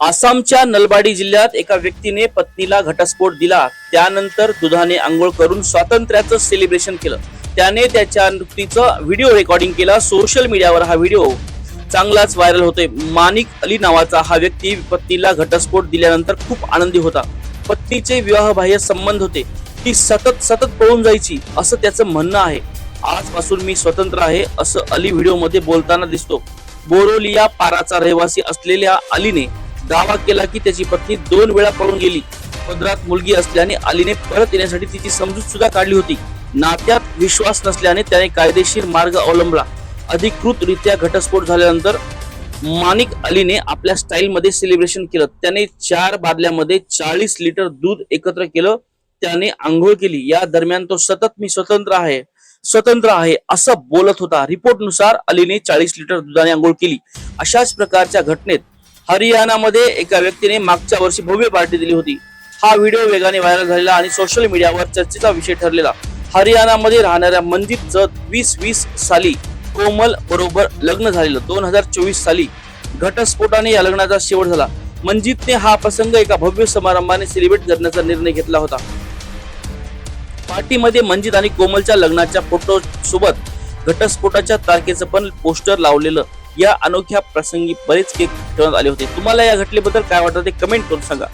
आसामच्या नलबाडी जिल्ह्यात एका व्यक्तीने पत्नीला घटस्फोट दिला. त्यानंतर दुधाने आंघोळ करून स्वातंत्र्याचं सेलिब्रेशन केलं. त्याने त्याच्या नृत्याचं व्हिडिओ रेकॉर्डिंग केला. सोशल मीडियावर हा व्हिडिओ चांगलाच व्हायरल होतोय. मानिक अली नावाचा हा व्यक्ती पत्नीला घटस्फोट दिल्यानंतर खूप आनंदी होता. पत्नीचे विवाहबाह्य संबंध होते. ती सतत सतत पळून जायची असं त्याचं म्हणणं आहे. आजपासून मी स्वतंत्र आहे असं अली व्हिडिओमध्ये बोलताना दिसतो. बोरोलिया पाराचा रहिवासी असलेल्या अलीने दावा केला की त्याची पत्नी दोन वेळा पळून गेली. पदरात मुलगी असल्याने अलीने परत येण्यासाठी तिची समजूत सुद्धा काढली होती. नात्यात विश्वास नसल्याने त्याने कायदेशीर मार्ग अवलंबला. अधिकृतरित्या घटस्फोट झाल्यानंतर मानिक अलीने आपल्या स्टाईलमध्ये सेलिब्रेशन केलं. त्याने चार बादल्यामध्ये चाळीस लिटर दूध एकत्र केलं. त्याने आंघोळ केली. या दरम्यान तो सतत मी स्वतंत्र आहे स्वतंत्र आहे असं बोलत होता. रिपोर्टनुसार अलीने चाळीस लिटर दुधाने आंघोळ केली. अशाच प्रकारच्या घटनेत हरियाणामध्ये एका व्यक्तीने मागच्या वर्षी भव्य पार्टी दिली होती. हा व्हिडिओ वेगाने व्हायरल झालेला आणि सोशल मीडियावर चर्चेचा विषय ठरलेला. हरियाणामध्ये राहणाऱ्या मनदीप जत वीस वीस साली कोमल बरोबर लग्न झालेलं. दोन हजार चोवीस साली घटस्फोटाने या लग्नाचा शेवट झाला. मनजीतने हा प्रसंग एका भव्य समारंभाने सेलिब्रेट करण्याचा निर्णय घेतला होता. पार्टीमध्ये मंजित आणि कोमलच्या लग्नाच्या फोटो सोबत घटस्फोटाच्या तारखेचं पण पोस्टर लावलेलं या अनोख्या प्रसंगी बरेच केक ठेवण्यात आले होते. तुम्हाला या घटनेबद्दल काय वाटतं ते कमेंट करून सांगा.